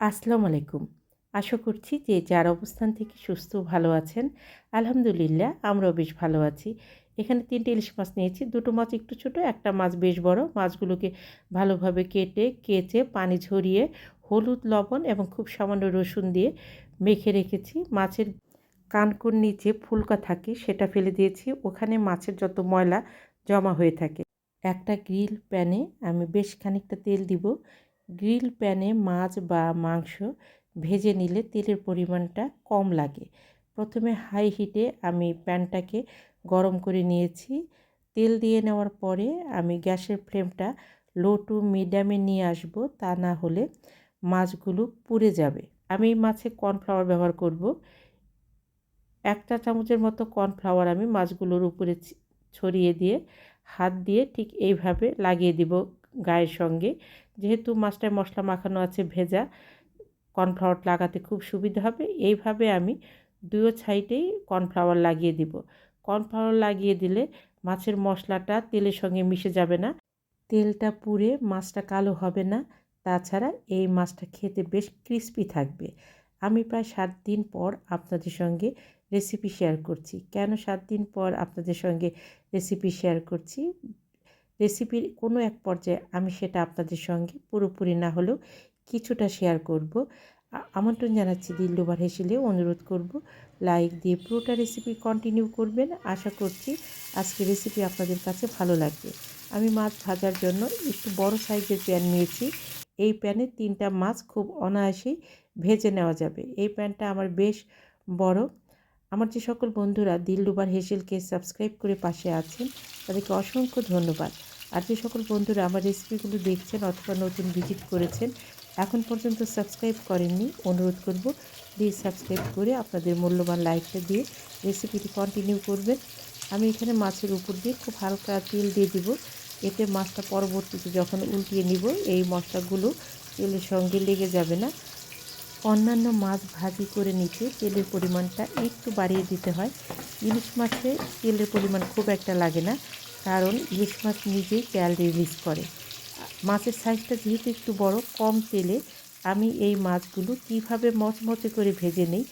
আসসালামু আলাইকুম। আশা করছি যে যার অবস্থান থেকে সুস্থ ভালো আছেন, আলহামদুলিল্লাহ আমরাও বেশ ভালো আছি। এখানে তিনটে ইলিশ মাছ নিয়েছি। দুটো মাছ একটু ছোট, একটা মাছ বেশ বড়। মাছগুলোকে ভালোভাবে কেটে, কেচে, পানি ঝরিয়ে, হলুদ, লবণ এবং খুব সামান্য রসুন দিয়ে মেখে রেখেছি। মাছের কানকুর নিচে ফুলকা থাকে, সেটা ফেলে দিয়েছি। ওখানে মাছের যত ময়লা জমা হয়ে থাকে। একটা গ্রিল প্যানে আমি বেশ খানিকটা তেল দিব। গ্রিল প্যানে মাছ বা মাংস ভেজে নিলে তেলের পরিমাণটা কম লাগে। প্রথমে হাই হিটে আমি প্যানটাকে গরম করে নিয়েছি। তেল দিয়ে নেওয়ার পরে আমি গ্যাসের ফ্লেমটা লো টু মিডিয়ামে নিয়ে আসব, তা না হলে মাছগুলো পুড়ে যাবে। আমি মাছে কর্নফ্লাওয়ার ব্যবহার করব। একটা চামচের মতো কর্নফ্লাওয়ার আমি মাছগুলোর উপরে ছড়িয়ে দিয়ে, হাত দিয়ে ঠিক এইভাবে লাগিয়ে দিব। গায়ের সঙ্গে। যেহেতু মাছটায় মশলা মাখানো আছে ভেজা, কর্নফ্লাওয়ার লাগাতে খুব সুবিধা হবে। এইভাবে আমি দুয়ো সাইডেই কর্নফ্লাওয়ার লাগিয়ে দিব। কর্নফ্লাওয়ার লাগিয়ে দিলে মাছের মশলাটা তেলের সঙ্গে মিশে যাবে না। তেলটা পুড়ে মাছটা কালো হবে না। তাছাড়া এই মাছটা খেতে বেশ ক্রিস্পি থাকবে। আমি প্রায় সাত দিন পর আপনাদের সঙ্গে রেসিপি শেয়ার করছি। কেন সাত দিন পর আপনাদের সঙ্গে রেসিপি শেয়ার করছি? রেসিপির কোনো এক পর্যায়ে আমি সেটা আপনাদের সঙ্গে পুরোপুরি না হলেও কিছুটা শেয়ার করব। আমন্ত্রণ জানাচ্ছি দিল্লুবার হেসেলে অনুরোধ করব, লাইক দিয়ে পুরোটা রেসিপি কন্টিনিউ করবেন। আশা করছি আজকে রেসিপি আপনাদের কাছে ভালো লাগবে। আমি মাছ ভাজার জন্য একটু বড় সাইজের প্যান নিয়েছি। এই প্যানে তিনটা মাছ খুব অনায়াসেই ভেজে নেওয়া যাবে। এই প্যানটা আমার বেশ বড়। আমার যে সকল বন্ধুরা দিল্লুবার হেসেলকে সাবস্ক্রাইব করে পাশে আছেন, তাদেরকে অসংখ্য ধন্যবাদ। আর যে সকল বন্ধুরা আমার রেসিপিগুলো দেখছেন অথবা নতুন ভিজিট করেছেন, এখন পর্যন্ত সাবস্ক্রাইব করেননি, অনুরোধ করব প্লিজ সাবস্ক্রাইব করে আপনাদের মূল্যবান লাইকটা দিয়ে রেসিপিটি কন্টিনিউ করবেন। আমি এখানে মাছের উপর দিয়ে খুব হালকা তেল দিয়ে দিব, এতে মাছটা পরবর্তীতে যখন উল্টিয়ে নিব, এই মশলাগুলো তেলের সঙ্গে লেগে যাবে না। অন্যান্য মাছ ভাজি করে নিতে তেলের পরিমাণটা একটু বাড়িয়ে দিতে হয়। ইলিশ মাছে তেলের পরিমাণ খুব একটা লাগে না কারণ ইলিশ মাছ নিজেই তেল রিলিজ করে। মাছের সাইজটা যেহেতু একটু বড়, কম তেলে আমি এই মাছগুলো কীভাবে মচমচে করে ভেজে নিই,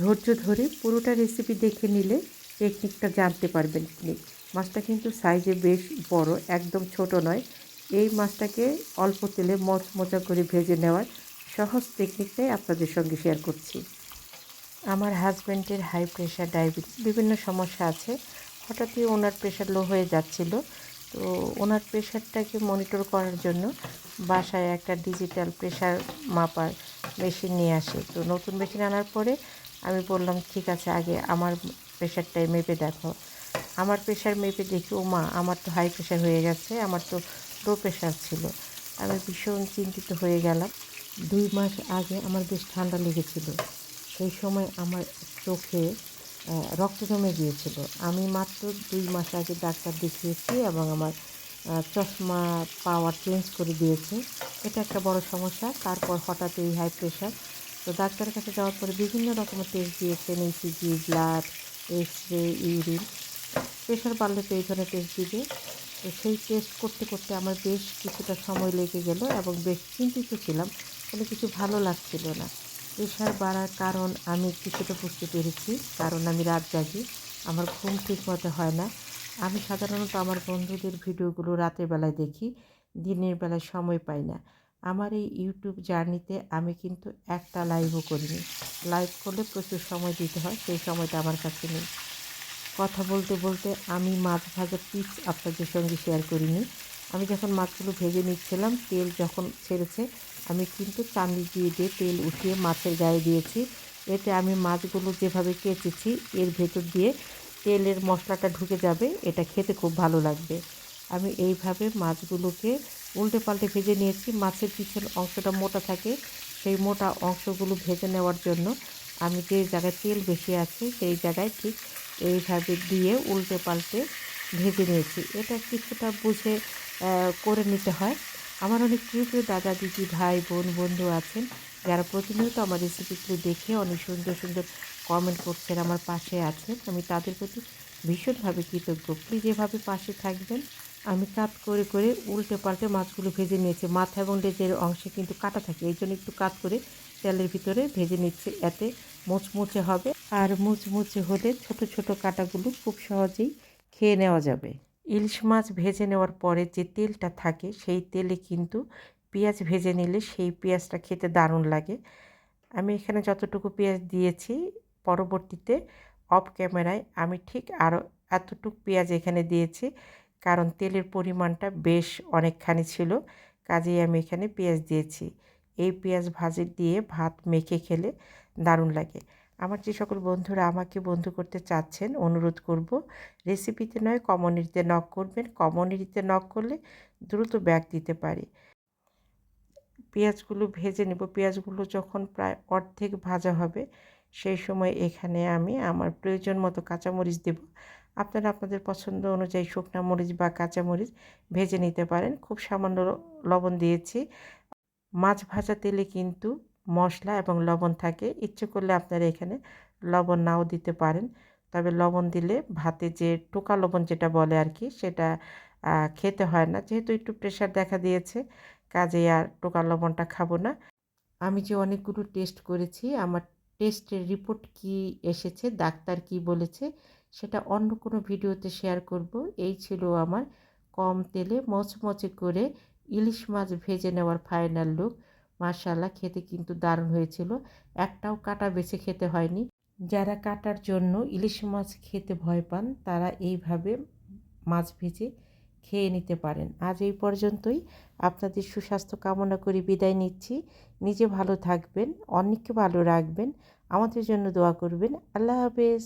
ধৈর্য ধরে পুরোটা রেসিপি দেখে নিলে টেকনিকটা জানতে পারবেন আপনি। মাছটা কিন্তু সাইজে বেশ বড়, একদম ছোট নয়। এই মাছটাকে অল্প তেলে মচমচা করে ভেজে নেওয়ার সহজ টেকনিকটাই আপনাদের সঙ্গে শেয়ার করছি। আমার হাজব্যান্ডের হাই প্রেশার ডায়াবেটিস বিভিন্ন সমস্যা আছে। হঠাৎই ওনার প্রেশার লো হয়ে যাচ্ছিল। তো ওনার প্রেশারটাকে মনিটর করার জন্য বাসায় একটা ডিজিটাল প্রেশার মাপার মেশিন নিয়ে আসে। তো নতুন মেশিন আনার পরে আমি বললাম, ঠিক আছে, আগে আমার প্রেশারটাই মেপে দেখো। আমার প্রেশার মেপে দেখি ও মা আমার তো হাই প্রেশার হয়ে গেছে, আমার তো লো প্রেশার ছিল। আমি ভীষণ চিন্তিত হয়ে গেলাম। দুই মাস আগে আমার বেশ ঠান্ডা লেগেছিল। সেই সময় আমার চোখে রক্ত জমে গিয়েছিল। আমি মাত্র দুই মাস আগে ডাক্তার দেখিয়েছি এবং আমার চশমা পাওয়ার চেঞ্জ করে দিয়েছে। এটা একটা বড় সমস্যা। তারপর হঠাৎ এই হাই প্রেশার তো ডাক্তারের কাছে যাওয়ার পরে বিভিন্ন রকমের টেস্ট দিয়েছেন ECG blood X ray urine pressure বাড়লে তো এই ধরনের টেস্ট দিবে। তো সেই টেস্ট করতে করতে আমার বেশ কিছুটা সময় লেগে গেল এবং বেশ চিন্তিত ছিলাম। কোনো কিছু ভালো লাগছিল না। প্রেশার বাড়ার কারণ আমি কিছুটা বুঝতে পেরেছি, কারণ আমি রাত জাগি, আমার ঘুম ঠিক মতো হয় না। আমি সাধারণত আমার বন্ধুদের ভিডিওগুলো রাতের বেলায় দেখি, দিনের বেলায় সময় পাই না। আমার এই ইউটিউব জার্নিতে আমি কিন্তু একটা লাইভও করিনি। লাইভ করলে প্রচুর সময় দিতে হয়, সেই সময়টা আমার কাছে নেই। কথা বলতে বলতে আমি মাছ ভাজার টিপস আপনাদের সঙ্গে শেয়ার করিনি। আমি যখন মাছগুলো ভেজে নিচ্ছিলাম, তেল যখন ছেড়েছে আমি কিন্তু চান্দি দিয়ে দিয়ে তেল উঠিয়ে মাছের গায়ে দিয়েছি। এতে আমি মাছগুলো যেভাবে কেচেছি, এর ভেতর দিয়ে তেলের মশলাটা ঢুকে যাবে, এটা খেতে খুব ভালো লাগবে। আমি এইভাবে মাছগুলোকে উল্টে পাল্টে ভেজে নিয়েছি। মাছের পিছন অংশটা মোটা থাকে, সেই মোটা অংশগুলো ভেজে নেওয়ার জন্য আমি যে জায়গায় তেল বেশি আছে, সেই জায়গায় ঠিক এইভাবে দিয়ে উল্টে পাল্টে ভেজে নিয়েছি। এটা কিছুটা বুঝে করে নিতে হয়। আমার অনেক প্রিয় প্রিয় দাদা, দিদি, ভাই, বোন, বন্ধু আছেন। যারা প্রতিনিয়ত আমার রেসিপিগুলো দেখে অনেক সুন্দর সুন্দর কমেন্ট করছেন, আমার পাশে আছেন। আমি তাদের প্রতি ভীষণভাবে কৃতজ্ঞ। প্লিজ এভাবে পাশে থাকবেন। আমি কাত করে করে উল্টে পাল্টে মাছগুলো ভেজে নিয়েছি। মাথা এবং লেজের অংশে কিন্তু কাটা থাকে। এই জন্য একটু কাত করে তেলের ভিতরে ভেজে নিচ্ছি। এতে মুচমুচে হবে। আর মুচমুচে হলে ছোট ছোট কাটাগুলো খুব সহজেই খেয়ে নেওয়া যাবে। ইলিশ মাছ ভেজে নেওয়ার পরে যে তেলটা থাকে, সেই তেলে কিন্তু পেঁয়াজ ভেজে নিলে সেই পেঁয়াজটা খেতে দারুণ লাগে। আমি এখানে যতটুকু পেঁয়াজ দিয়েছি, পরবর্তীতে অফ ক্যামেরায় আমি ঠিক আরও এতটুকু পেঁয়াজ এখানে দিয়েছি, কারণ তেলের পরিমাণটা বেশ অনেকখানি ছিল, কাজেই আমি এখানে পেঁয়াজ দিয়েছি। এই পেঁয়াজ ভাজি দিয়ে ভাত মেখে খেলে দারুণ লাগে। আমার যে সকল বন্ধুরা আমাকে বন্ধু করতে চাচ্ছেন, অনুরোধ করব রেসিপিতে নয় কমিউনিটিতে নক করবেন। কমিউনিটিতে নক করলে দ্রুত ব্যাগ দিতে পারি। পেঁয়াজগুলো ভেজে নেব। পেঁয়াজগুলো যখন প্রায় অর্ধেক ভাজা হবে, সেই সময় এখানে আমি আমার প্রয়োজন মতো কাঁচামরিচ দেব। আপনারা আপনাদের পছন্দ অনুযায়ী শুকনো মরিচ বা কাঁচামরিচ ভেজে নিতে পারেন। খুব সামান্য লবণ দিয়েছি। মাছ ভাজা তেলে কিন্তু মশলা এবং লবণ থাকে। ইচ্ছে করলে আপনারা এখানে লবণ নাও দিতে পারেন। তবে লবণ দিলে ভাতে যে টোকা লবণ যেটা বলে আর কি সেটা খেতে হয় না। যেহেতু একটু প্রেশার দেখা দিয়েছে, কাজে আর টোকা লবণটা খাব না। আমি যে অনেকগুলো টেস্ট করেছি, আমার টেস্টের রিপোর্ট কি এসেছে, ডাক্তার কি বলেছে, সেটা অন্য কোনো ভিডিওতে শেয়ার করব। এই ছিল আমার কম তেলে মচমচে করে ইলিশ মাছ ভেজে নেওয়ার ফাইনাল লুক মাশাল্লাহ খেতে কিন্তু দারুণ হয়েছিল। একটাও কাটা বেছে খেতে হয়নি। যারা কাটার জন্য ইলিশ মাছ খেতে ভয় পান, তারা এইভাবে মাছ ভেজে খেয়ে নিতে পারেন। আজ এই পর্যন্তই। আপনাদের সুস্বাস্থ্য কামনা করে বিদায় নিচ্ছি। নিজে ভালো থাকবেন অনেককে ভালো রাখবেন। আমাদের জন্য দোয়া করবেন। আল্লাহ হাফেজ।